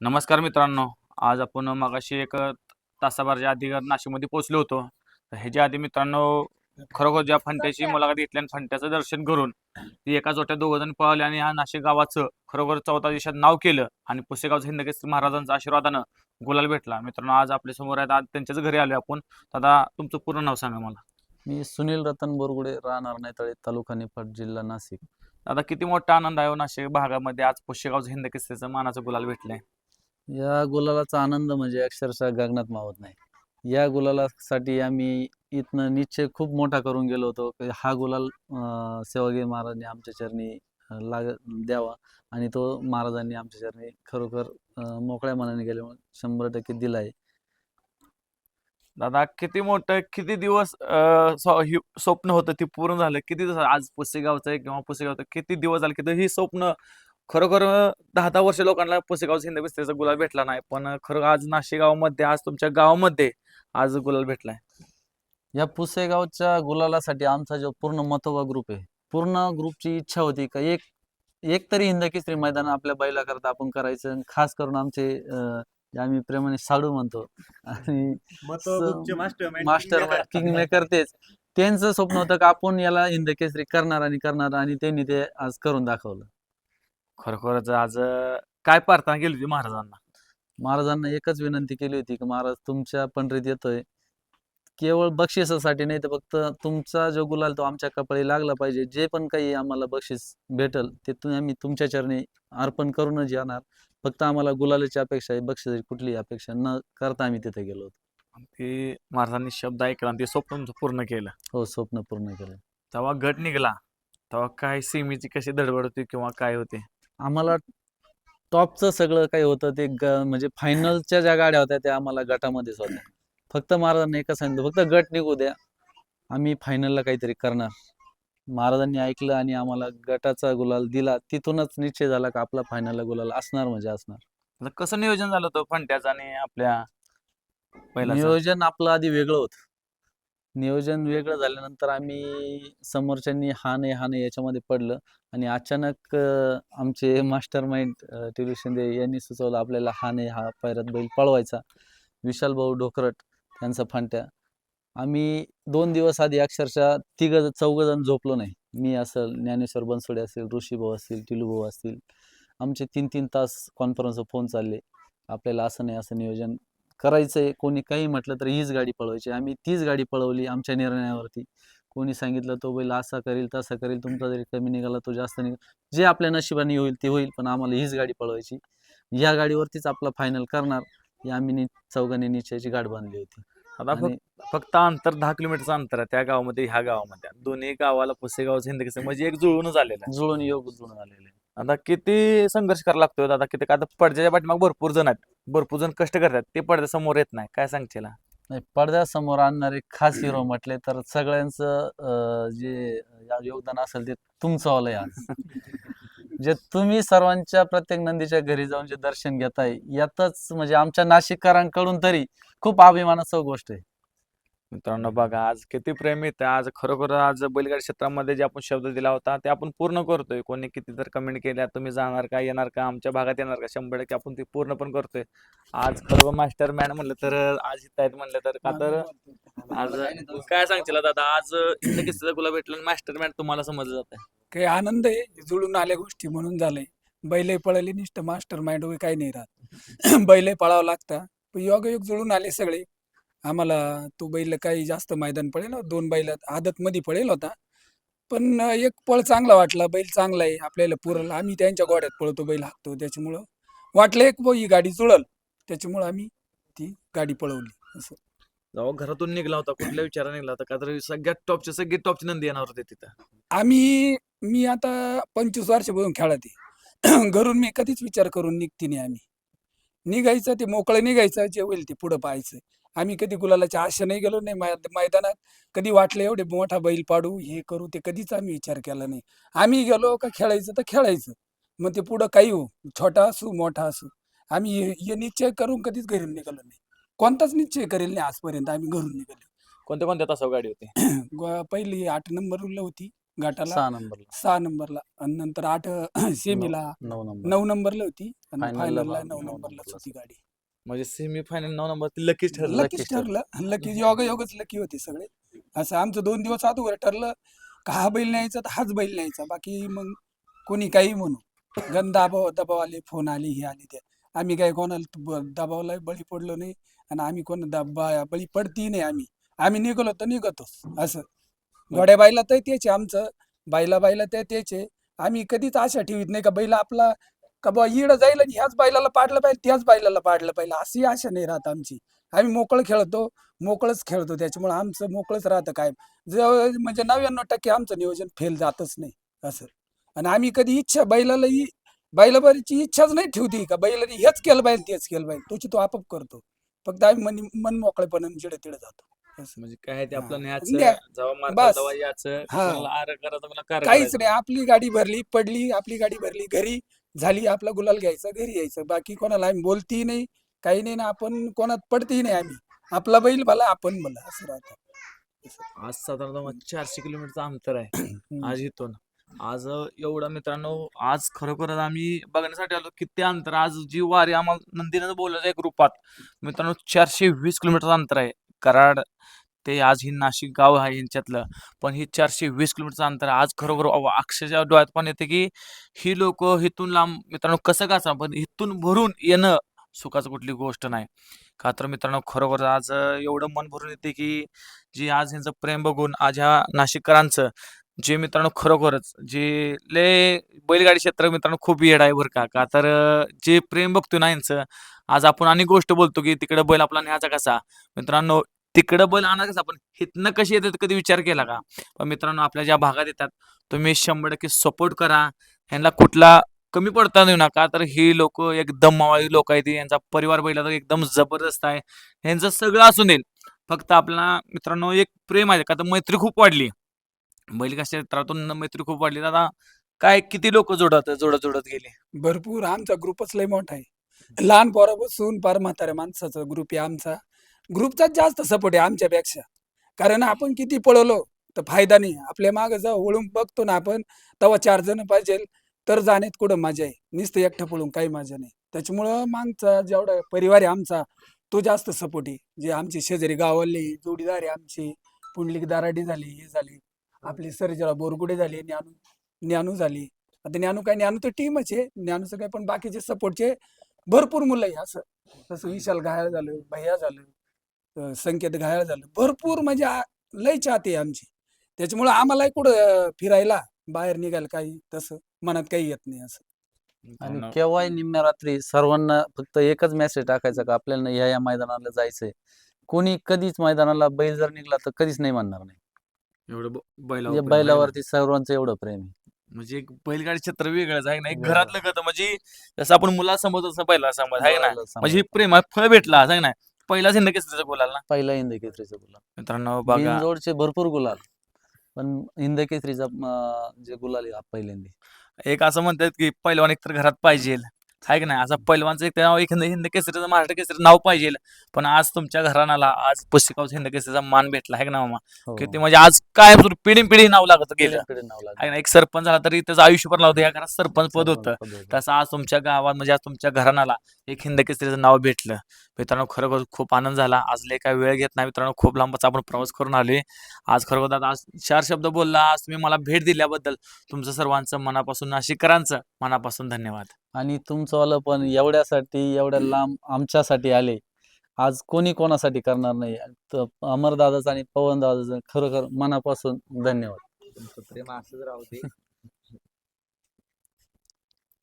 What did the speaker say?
नमस्कार मित्रांनो आज आपण मगाशी एक तासाभराच्या आधी नाशिकमध्ये पोहोचलो होतो ह्याच्या आधी मित्रांनो खरोखर ज्या फंट्याची मुलाखत घेतली आणि फंट्याचं दर्शन करून ती एका जोट्यात दोघं जण पळाले आणि ह्या नाशिक गावाचं खरोखर चौथा दिवसात नाव केलं आणि पुसेगावचं हिंदकेसरी महाराजांच्या आशीर्वादानं गुलाल भेटला. मित्रांनो आज आपल्यासमोर आहेत आज त्यांच्याच घरी आलो आपण. दादा तुमचं पूर्ण नाव सांगा मला. मी सुनील रतन बोरगुडे राहणार नैताळे तालुका निफाड जिल्हा नाशिक. दादा किती मोठा आनंद आहे हो नाशिक भागामध्ये आज पुसेगावचं हिंदकेसरीचं मानाचं गुलाल भेटलंय. या गुलालाचा आनंद म्हणजे अक्षरशः गगनात मावत नाही. या गुलालासाठी आम्ही इथनं निश्चय खूप मोठा करून गेलो होतो की हा गुलाल अं, सेवागिरी महाराजांनी आमच्या चरणी लाग द्यावा आणि तो महाराजांनी आमच्या चरणी खरोखर मोकळ्या मनाने गेल्यामुळे शंभर टक्के दिलाय. दादा किती मोठं किती दिवस अं, स्वप्न होतं ते पूर्ण झालं? किती दिवस आज पुसेगावचं आहे किंवा पुसेगावचं किती दिवस झाले की ही स्वप्न खरोखर दहा दहा वर्ष लोकांना पुसेगावचं हिंद बिस्त्रीचा गुलाल भेटला नाही. पण खरं आज नाशिक गावामध्ये आज तुमच्या गावामध्ये आज गुलाल भेटलाय. या पुसेगावच्या गुलालासाठी आमचा जो पूर्ण मतोबा ग्रुप आहे पूर्ण ग्रुपची इच्छा होती का एक एक तरी हिंद केसरी मैदान आपल्या बैलाकरता आपण करायचं आणि खास करून आमचे आम्ही प्रेमाने साडू म्हणतो आणि मास्टर किंग मेकर तेच. त्यांचं स्वप्न होतं का आपण याला हिंद केसरी करणार आणि करणार आणि त्यांनी ते आज करून दाखवलं. खरोखरच आज अं, काय प्रार्थना केली होती महाराजांना? महाराजांना एकच विनंती केली होती की महाराज तुमच्या पंढरीत येतोय. केवळ बक्षिसासाठी नाही तर फक्त तुमचा जो गुलाल तो आमच्या कपाळी लागला पाहिजे. जे पण काही आम्हाला बक्षीस भेटल ते तुम्ही आम्ही तुमच्या चरणी अर्पण करूनच येणार. फक्त आम्हाला गुलालाची अपेक्षा आहे बक्षिसाची कुठलीही अपेक्षा न करता आम्ही तिथे गेलो होतो. ते महाराजांनी शब्द ऐकला आणि ते स्वप्न तुमचं पूर्ण केलं. हो स्वप्न पूर्ण केलं. तेव्हा गट निघाला. तेव्हा काय सीमेची कशी धडबड होती किंवा काय होते? आम्हाला टॉपचं सगळं काही होतं ते म्हणजे फायनलच्या ज्या गाड्या होत्या त्या आम्हाला गटामध्येच होत्या. फक्त महाराजांनी एकच सांगितलं फक्त गट निघू द्या. आम्ही फायनलला काहीतरी करणार. महाराजांनी ऐकलं आणि आम्हाला गटाचा गुलाल दिला. तिथूनच निश्चय झाला का आपला फायनलला गुलाल असणार म्हणजे असणार. कसं नियोजन झालं होतं फंट्याचं आणि आपल्या पहिला नियोजन आपलं आधी वेगळं होतं. नियोजन वेगळं झाल्यानंतर आम्ही समोरच्यांनी हा नाही हा नाही याच्यामध्ये पडलं आणि अचानक अं, आमचे मास्टर माइंड टिलू शिंदे यांनी सुचवलं आपल्याला हा नाही हा पैरात बैल पळवायचा. विशाल भाऊ ढोकरट त्यांचा फांट्या. आम्ही दोन दिवस आधी अक्षरशः तिघ चौघ जण झोपलो नाही. मी असेल ज्ञानेश्वर बनसोडे असेल ऋषी भाऊ असतील टिलू भाऊ असतील. आमचे तीन तीन तास कॉन्फरन्सवर फोन चालले. आपल्याला असं नाही असं नियोजन करायचंय. कोणी काही म्हटलं तर हीच गाडी पळवायची. आम्ही तीच गाडी पळवली आमच्या निर्णयावरती. कोणी सांगितलं तो बैल असा करेल तसा करेल तुमचा जरी कमी निघाला तो जास्त निघाला. जे आपल्या नशिबाने होईल ते होईल पण आम्हाला हीच गाडी पळवायची. या गाडीवरतीच आपला फायनल करणार. ही आम्ही चौघांनी निश्चयाची गाठ बांधली होती. आता फक्त अंतर दहा किलोमीटरचं अंतर आहे त्या गावामध्ये ह्या गावामध्ये. दोन्ही गावाला पुसेगावचं हिंद म्हणजे एक जुळून झालेलं आहे. जुळून योग जुळून आलेले आता किती संघर्ष करावा लागतोय दादा? किती का? आता पडद्याच्या पाठीमाग भरपूर जण आहेत. भरपूर जण कष्ट करतात. ते पडद्या समोर येत नाही. काय सांगशील? नाही पडद्यासमोर आणणारे खास हिरो म्हटले तर सगळ्यांचं अं, जे योगदान असेल ते तुमचं वालं आहे आज. जे तुम्ही सर्वांच्या प्रत्येक नंदीच्या घरी जाऊन जे दर्शन घेताय यातच म्हणजे आमच्या नाशिककरांकडून तरी खूप अभिमानाचं गोष्ट आहे. मित्रांनो बघा आज किती प्रेम आहे आज खरोखर आज बैलगाडी क्षेत्रामध्ये जे आपण शब्द दिला होता ते आपण पूर्ण करतोय. कोणी किती तर कमेंट केल्या तुम्ही जाणार का येणार का आमच्या भागात येणार का शंभर टक्के आपण ते पूर्ण पण करतोय. आज खरं मास्टर मॅन म्हणलं तर आज इथं आहेत म्हणलं तर का तर? आज काय सांगतील दादा आज इथं किस्तीचा गुला भेटलं मास्टर मॅन तुम्हाला समजलं जात काही आनंद आहे जुळून आल्या गोष्टी म्हणून झालंय. बैले पळाली निष्ठ मास्टर माइंड वगैरे काही नाही राहत. बैले पळावं लागतं. योग जुळून आले सगळे. आम्हाला तो बैल काही जास्त मैदान पडेल दोन बैल आदत मध्ये पडेल होता. पण एक पळ चांगला वाटला. बैल चांगला आहे. आपल्याला पुरल. आम्ही त्यांच्या गोड्यात पळतो बैल हाकतो. त्याच्यामुळं वाटलं एक बुवा ही गाडी जुळल. त्याच्यामुळं आम्ही ती गाडी पळवली. असं. जेव्हा घरातून निघला होता. कुठल्या विचारा निघला होता? का तर सगळ्यात टॉपचे सगळे टॉपचे नंदी येणार होते तिथं. आम्ही मी आता पंचवीस वर्षापासून खेळत आहे. घरून मी कधीच विचार करून निघते नाही आम्ही. निघायचं ते मोकळं निघायचं. जे होईल ते पुढं पाहायचं. आम्ही कधी गुलालाच्या आशा नाही गेलो नाही मैदानात. कधी वाटलं एवढे मोठा बैल पाडू हे करू ते कधीच आम्ही विचार केला नाही. आम्ही गेलो का खेळायचं तर खेळायचं. मग ते पुढं काही हो छोटा असू मोठा असू आम्ही हे निश्चय करून कधीच घरून निघालो नाही. कोणताच निश्चय करेल नाही आजपर्यंत आम्ही घरून निघालो. कोणत्या कोणत्या तासावर गाडी होती? ग- पहिली आठ नंबरला होती गटाला सहा नंबरला. सहा नंबरला. आणि नंतर आठ सेमीला नऊ नंबर. नऊ नंबरला होती. आणि Final ला फायनलला नऊ नंबरलाच नंबरला. होती गाडी. म्हणजे सेमी फायनल नऊ नंबर लकीच ठरलं लकीच ठरलं. ठरलं लकी योग योगच लकी होते सगळे. असं आमचं दोन दिवस अगोदर ठरलं का हा बैल न्यायचा तर हाच बैल न्यायचा. बाकी मग कोणी काही म्हणू. गण दबाव दबाव आले फोन आले हे आले ते. आम्ही काय कोणाला ब- दबावला बळी पडलो नाही. आणि आम्ही कोण दबा बळी पडती नाही आम्ही. आम्ही निघालो तर निघतोच. असं. घोड्या बायला तर तेच आहे आमचं. बायला बायला ते तेच आहे आम्ही कधीच आशा ठेवीत नाही का बैल आपला का बा इड जाईल आणि ह्याच बैलाला पाडलं पाहिजे त्याच बैलाला पाडलं पाहिजे अशी आशा नाही राहत आमची. आम्ही मोकळं खेळतो मोकळंच खेळतो त्याच्यामुळे आमचं मोकळंच राहतं काय जवळ म्हणजे नव्याण्णव टक्के आमचं नियोजन फेल जातच नाही असं. आणि आम्ही कधी इच्छा बैलाला बैलाबारीची इच्छाच नाही ठेवती का? बैलाने हेच केलं पाहिजे तेच केलं पाहिजे तोची तो आपोआप करतो. फक्त आम्ही मन मन मोकळेपणाने जिडे तिडे जातो. म्हणजे काय ते आपलं काहीच. नाही आपली गाडी भरली पडली आपली गाडी भरली घरी झाली आपला गुलाल घ्यायचा घरी यायचं. बाकी कोणाला आम्ही बोलती नाही काही नाही ना आपण कोणात पडती नाही आम्ही. आपला बैल भला आपण भला असं राहतं. आज साधारणतः चारशे किलोमीटरचं अंतर आहे. आज इथून आज एवढं मित्रांनो आज खरोखरच आम्ही बघण्यासाठी आलो किती अंतर आज जी वारी आम्हाला नंदीनं बोललं एक रूपात मित्रांनो चारशे वीस किलोमीटरचं अंतर आहे. कराड ते आज ही नाशिक गाव आहे यांच्यातलं. पण ही चारशे वीस किलोमीटरचं अंतर आज खरोखर अव- अक्षरशः डोळ्यात पण येते की ही लोक इथून लांब मित्रांनो कसं का पण हिथून भरून येणं सुखाचं कुठली गोष्ट नाही. का तर मित्रांनो खरोखर आज एवढं मन भरून येते की जी आज यांचं प्रेम बघून आज ह्या नाशिककरांचं जे मित्रांनो खरोखरच जे ले बैलगाडी क्षेत्र मित्रांनो खूप येड आहे बरं का. का तर अं, जे प्रेम बघतो ना यांचं आज आपण अनेक गोष्ट बोलतो की तिकडे बैल आपला न्यायचा कसा. मित्रांनो तिकडं बैल आणा कसं आपण हिथनं कशी येतात कधी विचार केला का? पण मित्रांनो आपल्या ज्या भागात येतात तुम्ही शंभर टक्के सपोर्ट करा. यांना कुठला कमी पडता देऊ नका. तर ही लोक एकदम मावाळी लोक आहेत. यांचा परिवार बैला तर एकदम जबरदस्त आहे. यांचं सगळं असून देईल. फक्त आपल्याला मित्रांनो एक प्रेम आहे. का तर मैत्री खूप वाढली. बैल कशा क्षेत्रातून मैत्री खूप वाढली. दादा काय किती लोक जोडत जोडत जोडत गेले? भरपूर. आमचा ग्रुपच लय मोठा आहे. लहान पोरापासून पार म्हाताऱ्या माणसाचा ग्रुप आहे आमचा. ग्रुपचाच जास्त सपोर्ट आहे आमच्यापेक्षा. कारण आपण किती पळवलो तर फायदा नाही. आपल्या मागं जाऊ वळून बघतो ना आपण तेव्हा चार जण पाहिजे तर जाण्यात कुठं मजा आहे. नुसतं एकटं पळून काही मजा नाही. त्याच्यामुळं मागचा जेवढा परिवार आहे आमचा तो जास्त सपोर्ट आहे. जे आमचे शेजारी गावाले जोडीदार आहे आमचे पुंडलिक दाराडी झाली हे झाली. आपली सर्जरा बोरगुडे झाली ज्ञानू ज्ञानू झाली. आता ज्ञानू काय ज्ञानू तर टीमच आहे. ज्ञानूचं काय पण बाकीचे सपोर्टचे भरपूर मुलं आहे असं. तसं विशाल घायल झालं भैया झालं. संकेत घायल झालं. भरपूर म्हणजे लय चाहते आहे आमची. त्याच्यामुळं आम्हालाही कुठं फिरायला बाहेर निघायला काही तसं मनात काही येत नाही असं. आणि केव्हाही निम्म्या रात्री सर्वांना फक्त एकच मेसेज टाकायचा का आपल्याला या या मैदानाला जायचंय. कोणी कधीच मैदानाला बैल जर निघला तर कधीच नाही म्हणणार नाही. एवढं बैलावर म्हणजे. बैलावरती सर्वांचं एवढं प्रेम आहे. म्हणजे एक बैलगाडी क्षेत्र वेगळंच आहे ना एक. घरातलं गत म्हणजे जसं आपण मुला समज तसं बैला समज आहे ना? म्हणजे. प्रेम फळ भेटला आहे ना? पहिलाच हिंद केसरीचा बोलाल ना? पहिला हिंद केसरीचा गुलाल मित्रांनो बघा. बिनजोडचे भरपूर गुलाल पण हिंद केसरीचा अं, जे गुलाल आहे हा पहिल्यांदा. एक असं म्हणतात की पैलवान एक तर घरात पाहिजे आहे की नाही? असं पैलवानचं एक नाव एक हिंद हिंद केसरीचं महाराष्ट्र केसरी नाव पाहिजे. पण आज तुमच्या घराण्याला आज पुस्तकावर हिंद केसरीचा मान भेटला आहे का ना मामा? हो. किती म्हणजे आज काय पिढी पिढी नाव लागत गेलं. आहे ना एक सरपंच झाला तरी त्याचं आयुष्यभर लावतं या घरात सरपंच पद होतं. तसं आज तुमच्या गावात म्हणजे आज तुमच्या घराण्याला एक हिंद केसरीचं नाव भेटलं. मित्रांनो खरोखर खूप आनंद झाला. आज लय काय वेळ घेत नाही मित्रांनो. खूप लांबचा आपण प्रवास करून आलोय. आज खरोखर दादा आज चार शब्द बोलला. आज तुम्ही मला भेट दिल्याबद्दल तुमचं सर्वांचं मनापासून नाशिककरांचं मनापासून धन्यवाद. आणि तुमचं पण एवढ्यासाठी एवढ्या लांब आमच्यासाठी आले. आज कोणी कोणासाठी करणार नाही? तर अमरदादाचं आणि पवन दादाचं खरोखर मनापासून धन्यवाद. तुमचं प्रेम असंच राहू दे.